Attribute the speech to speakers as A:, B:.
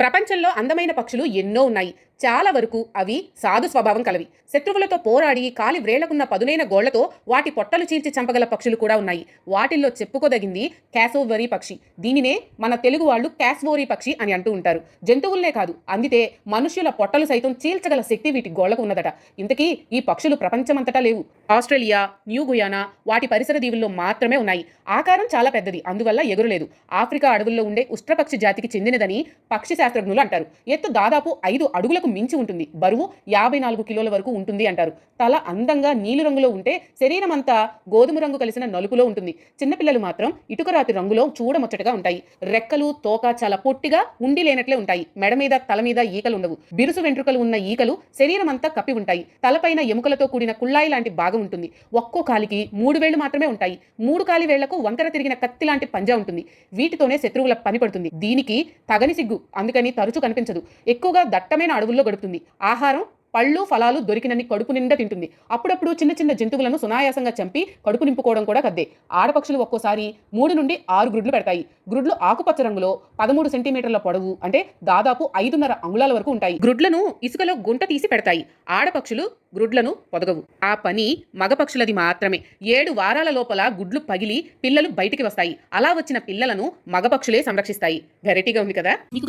A: ప్రపంచంలో అందమైన పక్షులు ఎన్నో ఉన్నాయి. చాలా వరకు అవి సాధు స్వభావం కలవి. శత్రువులతో పోరాడి కాలి వ్రేళ్ళకున్న పదునైన గోళ్ళతో వాటి పొట్టలు చీల్చి చంపగల పక్షులు కూడా ఉన్నాయి. వాటిల్లో చెప్పుకోదగింది క్యాసోవరీ పక్షి. దీనినే మన తెలుగు వాళ్ళు క్యాస్వోరీ పక్షి అని అంటూ ఉంటారు. జంతువులనే కాదు అందితే మనుష్యుల పొట్టలు సైతం చీల్చగల శక్తి వీటి గోళ్ళకు ఉన్నదట. ఇంతకీ ఈ పక్షులు ప్రపంచమంతటా లేవు. ఆస్ట్రేలియా న్యూ గుయానా వాటి పరిసర దీవుల్లో మాత్రమే ఉన్నాయి. ఆకారం చాలా పెద్దది అందువల్ల ఎగురలేదు. ఆఫ్రికా అడవుల్లో ఉండే ఉష్ట్రపక్షి జాతికి చెందినదని పక్షి శాస్త్రజ్ఞులు అంటారు. ఎత్తు దాదాపు ఐదు అడుగులకు మించి ఉంటుంది. బరువు యాభై నాలుగు కిలోల వరకు ఉంటుంది అంటారు. తల అందంగా నీలి రంగులో ఉంటే శరీరం అంతా గోధుమ రంగు కలిసిన నలుపులో ఉంటుంది. చిన్నపిల్లలు మాత్రం ఇటుకరాతి రంగులో చూడముచ్చటగా ఉంటాయి. రెక్కలు తోక చాలా పొట్టిగా ఉండి లేనట్లే ఉంటాయి. మెడ మీద తల మీద ఈకలు ఉండవు. బిరుసు వెంట్రుకలు ఉన్న ఈకలు శరీరం అంతా కప్పి ఉంటాయి. తలపైన ఎముకలతో కూడిన కుళ్ళాయి లాంటి భాగం ఉంటుంది. ఒక్కో కాలికి మూడు వేళ్ళు మాత్రమే ఉంటాయి. మూడు కాలి వేళ్ళకు వంకర తిరిగిన కత్తి లాంటి పంజా ఉంటుంది. వీటితోనే శత్రువుల పని పడుతుంది. దీనికి తగని సిగ్గు. అందుకని తరచు కనిపించదు. ఎక్కువగా దట్టమైన అడవుల్లో గడుపుతుంది. ఆహారం పళ్ళు ఫలాలు దొరికినన్ని కడుపు నిండా తింటుంది. అప్పుడప్పుడు చిన్న చిన్న జంతువులను సునాయాసంగా చంపి కడుపు నింపుకోవడం కూడా కద్దే. ఆడపక్షులు ఒక్కోసారి మూడు నుండి ఆరు గ్రుడ్లు పెడతాయి. గ్రుడ్లు ఆకుపచ్చ రంగులో పదమూడు సెంటీమీటర్ల పొడవు అంటే దాదాపు ఐదున్నర అంగుళాల వరకు ఉంటాయి. గ్రుడ్లను ఇసుకలో గుంట తీసి పెడతాయి. ఆడపక్షులు గ్రుడ్లను పొదగవు. ఆ పని మగపక్షులది మాత్రమే. ఏడు వారాల లోపల గుడ్లు పగిలి పిల్లలు బయటికి వస్తాయి. అలా వచ్చిన పిల్లలను మగపక్షులే సంరక్షిస్తాయి. వెరైటీగా ఉంది కదా?